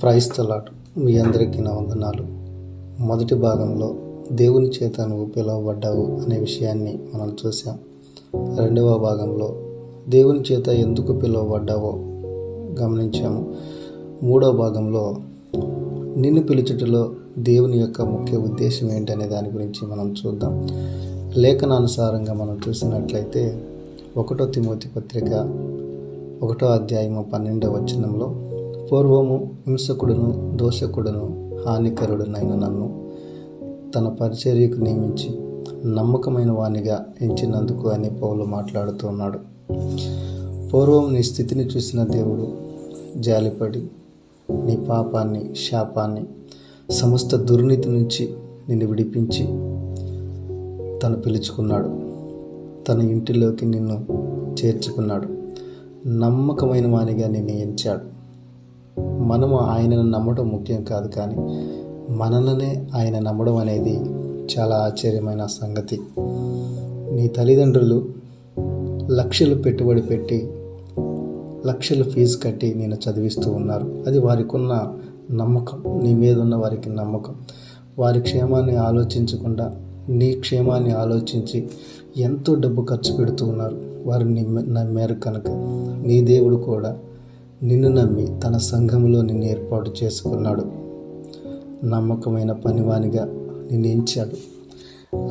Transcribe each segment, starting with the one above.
క్రైస్తలాట్. మీ అందరికీ నా వందనాలు. మొదటి భాగంలో దేవుని చేత నువ్వు పిలువబడ్డావు అనే విషయాన్ని మనం చూసాం రెండవ భాగంలో దేవుని చేత ఎందుకు పిలువబడ్డావో గమనించాము. మూడవ భాగంలో నిన్ను పిలుచుటలో దేవుని యొక్క ముఖ్య ఉద్దేశం ఏంటనే దాని గురించి మనం చూద్దాం. లేఖనానుసారంగా మనం చూసినట్లయితే ఒకటో తిమోతి పత్రిక ఒకటో అధ్యాయము పన్నెండవ వచనంలో పూర్వము హింసకుడును దోషకుడును హానికరుడునైన నన్ను తన పరిచర్యకు నియమించి నమ్మకమైన వానిగా ఎంచినందుకు అని పౌలు మాట్లాడుతున్నాడు పూర్వం నీ స్థితిని చూసిన దేవుడు జాలిపడి నీ పాపాన్ని శాపాన్ని సమస్త దుర్నీతి నుంచి నిన్ను విడిపించి తను పిలుచుకున్నాడు. తన ఇంటిలోకి నిన్ను చేర్చుకున్నాడు. నమ్మకమైన వానిగా నిన్ను ఎంచాడు. మనము ఆయనను నమ్మడం ముఖ్యం కాదు కానీ మనల్నే ఆయన నమ్మడం అనేది చాలా ఆశ్చర్యమైన సంగతి. నీ తల్లిదండ్రులు లక్షలు పెట్టుబడి పెట్టి లక్షలు ఫీజు కట్టి నేను చదివిస్తూ ఉన్నారు. అది వారికి ఉన్న నమ్మకం. నీ మీద ఉన్న వారికి నమ్మకం. వారి క్షేమాన్ని ఆలోచించకుండా నీ క్షేమాన్ని ఆలోచించి ఎంతో డబ్బు ఖర్చు పెడుతూ ఉన్నారు. వారు నమ్మారు కనుక. నీ దేవుడు కూడా నిన్ను నమ్మి తన సంఘంలో నిన్ను ఏర్పాటు చేసుకున్నాడు. నమ్మకమైన పనివానిగా నిన్ను ఎంచాడు.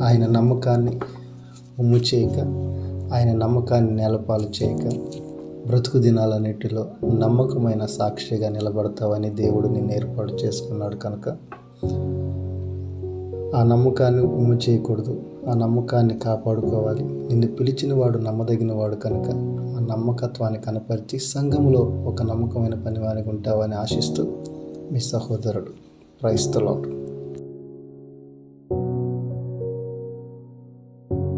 ఆయన నమ్మకాన్ని ఉమ్ము చేయక ఆయన నమ్మకాన్ని నేలపాలు చేయక బ్రతుకు దినాలన్నిటిలో నమ్మకమైన సాక్షిగా నిలబడతావని దేవుడు నిన్ను ఏర్పాటు చేసుకున్నాడు కనుక. ఆ నమ్మకాన్ని ఉమ్ము చేయకూడదు. ఆ నమ్మకాన్ని కాపాడుకోవాలి. నిన్ను పిలిచిన వాడు నమ్మదగిన వాడు కనుక. నమ్మకత్వాన్ని కనపరిచి సంఘంలో ఒక నమ్మకమైన పనివానికి ఉంటావని ఆశిస్తూ మీ సహోదరుడు. క్రైస్తలాడు